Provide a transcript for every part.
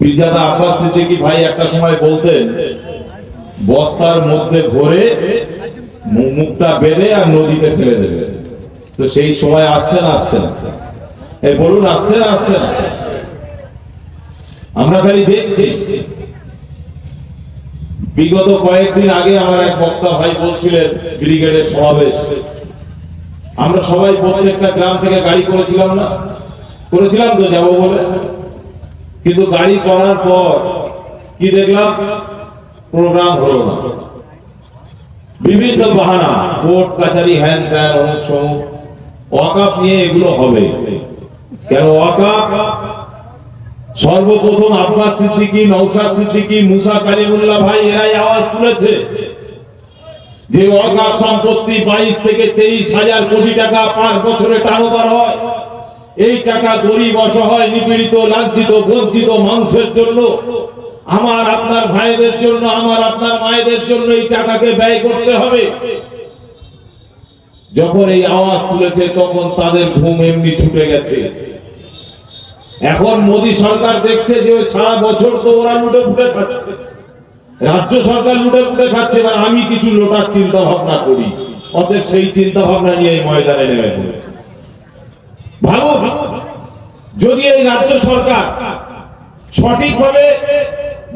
পীরজাদা আব্বাস সিদ্দিকী ভাই একটা সময় বলতেন, বস্তার মধ্যে ভরে বেঁধে আর নদীতে ফেলে দেবে। তো সেই সময় আসছে না আসছে এই বলুন আসছে না আসছে না আমরা খালি দেখছি। বিগত কয়েকদিন আগে আমার এক বক্তা ভাই বলছিলেন, ব্রিগেডের সমাবেশ। আমরা সবাই প্রত্যেকটা গ্রাম থেকে গাড়ি করেছিলাম না? করেছিলাম তো যাব বলে? কিন্তু গাড়ি করার পর কি দেখলাম? প্রোগ্রাম হলো না। বিভিন্ন বাহানা, কোর্ট, কাছারি, হ্যান অমুক সমুক ওয়াকাপ নিয়ে এগুলো হবে। কেন ওয়াকাপ সর্বপ্রথম আব্বাস সিদ্দিকী নৌসাদ সিদ্দিকী, মুসা কালিমুল্লাহ ভাই, এরাই আওয়াজ তুলেছে যে ওয়াকাপ সম্পত্তি বাইশ থেকে তেইশ হাজার কোটি টাকা পাঁচ বছরে টানোবার হয়। এই টাকা গরিব, অসহায়, নিপীড়িত, লাঞ্ছিত, বঞ্চিত মানুষের জন্য, আমার আপনার ভাইদের জন্য, আমার আপনার মায়েদের জন্য এই টাকাকে ব্যয় করতে হবে। যখন এই আওয়াজ তুলেছে, তখন তাদের ঘুম এমনি ছুটে গেছে। এখন মোদী সরকার দেখছে যে সারা বছর তো ওরা লুটে ফুটে খাচ্ছে। রাজ্য সরকার লুটে ফুটে খাচ্ছে, এবার আমি কিছু লোটার চিন্তা ভাবনা করি। অতএব সেই চিন্তা ভাবনা নিয়ে ময়দানে নেমে পড়েছে। ভাবো যদি এই রাজ্য সরকার সঠিকভাবে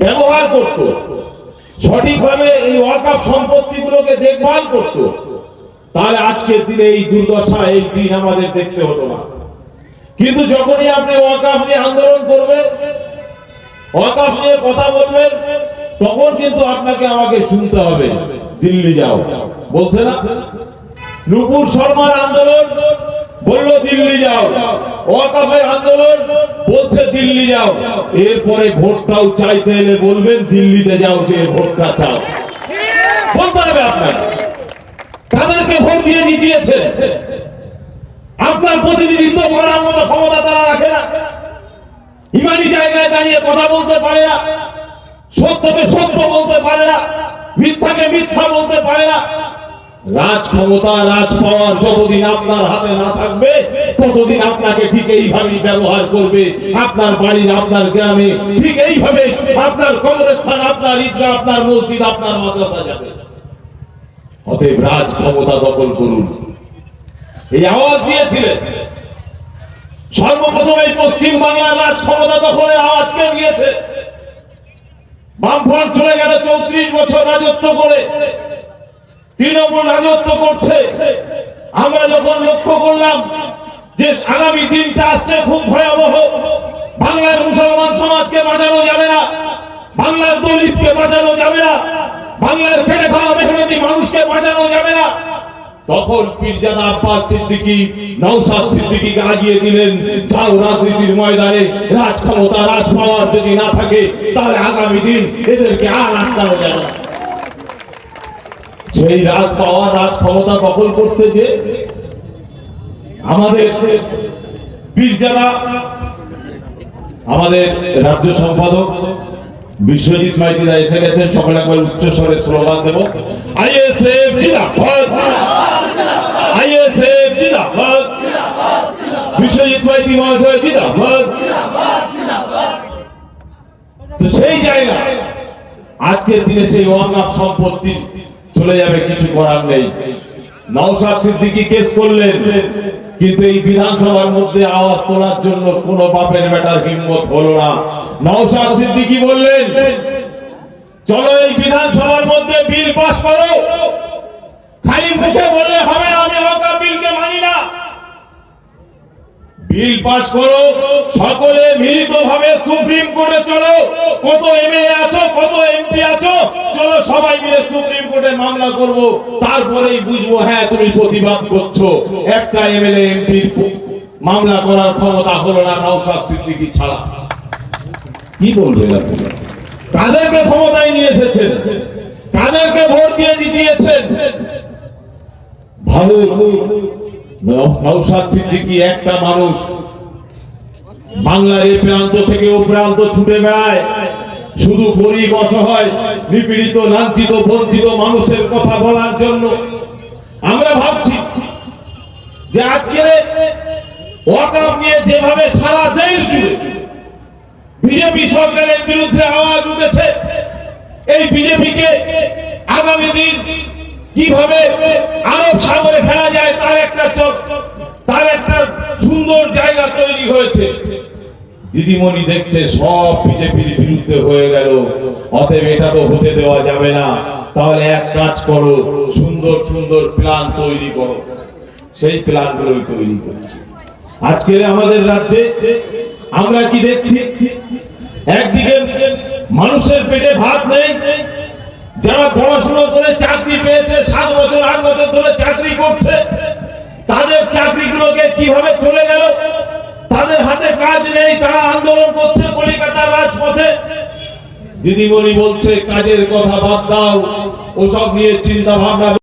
ব্যবহার করত, সঠিকভাবে এই সম্পত্তিগুলোকে দেখভাল করত, তাহলে আজকের দিনে এই দুর্দশা, এই দিন আমাদের দেখতে হতো না। কিন্তু যখনই আপনি ওয়াকাপ নিয়ে আন্দোলন করবেন ওয়াকাপ নিয়ে কথা বলবেন, তখন কিন্তু আপনাকে আমাকে শুনতে হবে, দিল্লি যাও। বলছে না? নুপুর শর্মার আন্দোলন বলল, দিল্লি যাও। ওয়াকাফের আন্দোলন বলছে, দিল্লি যাও। এরপরে ভোটটাও চাইতে এলে বলবেন, দিল্লিতে যাও যে ভোটটা চাও। বলতে হবে আপনাকে। তাদেরকে ভোট দিয়ে জিতিয়েছে। আপনার প্রতিনিধিত্ব করার মতো ক্ষমতা তারা রাখে না। ইমানি জায়গায় দাঁড়িয়ে কথা বলতে পারে না। সত্যকে সত্য বলতে পারে না। মিথ্যাকে মিথ্যা বলতে পারে না। রাজ ক্ষমতা রাজ পাওয়ার যতদিন আপনার হাতে না থাকবে, ততদিন আপনাকে ঠিক এইভাবেই ব্যবহার করবে। আপনার বাড়ির, আপনার গ্রামে ঠিক এইভাবে আপনার কবরস্থান, আপনার ঈদগাহ, আপনার মসজিদ, আপনার মাদ্রাসা যাবে। অতএব রাজ ক্ষমতা দখল করুন। এই আওয়াজ দিয়েছিলেন। সর্বপ্রথম এই পশ্চিম বাংলার রাজ ক্ষমতা দখলের আওয়াজ কে দিয়েছে? বামফ্রন্ট চলে গেল চৌত্রিশ বছর রাজত্ব করে। তৃণমূল রাজত্ব করছে। আমরা যখন লক্ষ্য করলাম যে আগামী দিনটা আসছে খুব ভয়াবহ। বাংলার মুসলমান সমাজকে বাঁচানো যাবে না, বাংলার দলিতকে বাঁচানো যাবে না, বাংলার খেটে খাওয়া মেহনতি মানুষকে বাঁচানো যাবে না। তখন পীরজাদা আব্বাস সিদ্দিকী, নওশাদ সিদ্দিকীকে আগিয়ে দিলেন, যাও রাজনীতির ময়দানে রাজ ক্ষমতা রাজ পাওয়ার যদি না থাকে, তাহলে আগামী দিন এদেরকে আর আটকানো যাবে না। সেই রাজ পাওয়ার রাজ ক্ষমতা দখল করতে যে আমাদের পীরজাদা আমাদের রাজ্য সম্পাদক বিশ্বজিৎ মাইতিরা এসে গেছেন, সকলে একবার উচ্চ স্বরে স্লোগান দেব। বিশ্বজিৎ মহাশয় তো সেই জায়গা আজকের দিনে সেই ওয়াকাপ সম্পত্তি চলে যাবে, কিছু করার নেই। নওশাদ সিদ্দিকী কেস করলেন, কিন্তু এই বিধানসভার মধ্যে আওয়াজ তোলার জন্য কোন বাপের বেটার হিম্মত হলো না। নওশাদ সিদ্দিকী বললেন, চলো এই বিধানসভার মধ্যে বিল পাস করো। খালি মুখে বললে হবে না, আমি ওয়াকাপ বিলকে মানি না। বিল পাস করো, সকলে মিলিত ভাবে সুপ্রিম কোর্টে চলো। কত এমএলএ আছো, কত সবাই মিলে সুপ্রিম কোর্টে মামলা করব, তারপরেই বুঝব হ্যাঁ তুমি প্রতিবাদ করছ। একটা এমএলএ এমপি মামলা করার ক্ষমতা হলো না, নওশাদ সিদ্দিকী ছাড়া। কি বলবেন কাদেরকে ক্ষমতায় নিয়ে এসেছেন। কাদেরকে ভোট দিয়ে জিতিয়েছেন। ভাবুন নৌসাদ সিদ্দিকী একটা মানুষ। বাংলার এই প্রান্ত থেকে ও প্রান্ত ছুটে বেড়ায়। শুধু গরিব অসহায়, নিপীড়িত, লাঞ্ছিত, বঞ্চিত মানুষের কথা বলার জন্য আমরা ভাবছি যে ওয়াকাপ নিয়ে যেভাবে সারা দেশ জুড়ে বিজেপি সরকারের বিরুদ্ধে আওয়াজ উঠেছে, এই বিজেপিকে আগামী দিন কীভাবে আরব সাগরে ফেলা যায় তার একটা তার একটা সুন্দর জায়গা তৈরি হয়েছে। দিদিমণি দেখছে সব বিজেপির বিরুদ্ধে হয়ে গেল। অতএব এটা তো হতে দেওয়া যাবে না। তাহলে এক কাজ করো, সুন্দর সুন্দর প্ল্যান তৈরি করো। সেই প্ল্যানগুলোই তৈরি করছে। আজকের আমাদের রাজ্যে আমরা কি দেখছি? একদিকে মানুষের পেটে ভাত নেই। যারা পড়াশোনা করে চাকরি পেয়েছে, সাত বছর, আট বছর ধরে চাকরি করছে, তাদের চাকরিগুলোকে কীভাবে চলে গেল? তাদের হাতে কাজ নেই, তারা আন্দোলন করছে কলিকাতার রাজপথে। দিদিমণি বলছে, কাজের কথা বাদ দাও, ওসব নিয়ে চিন্তা ভাবনা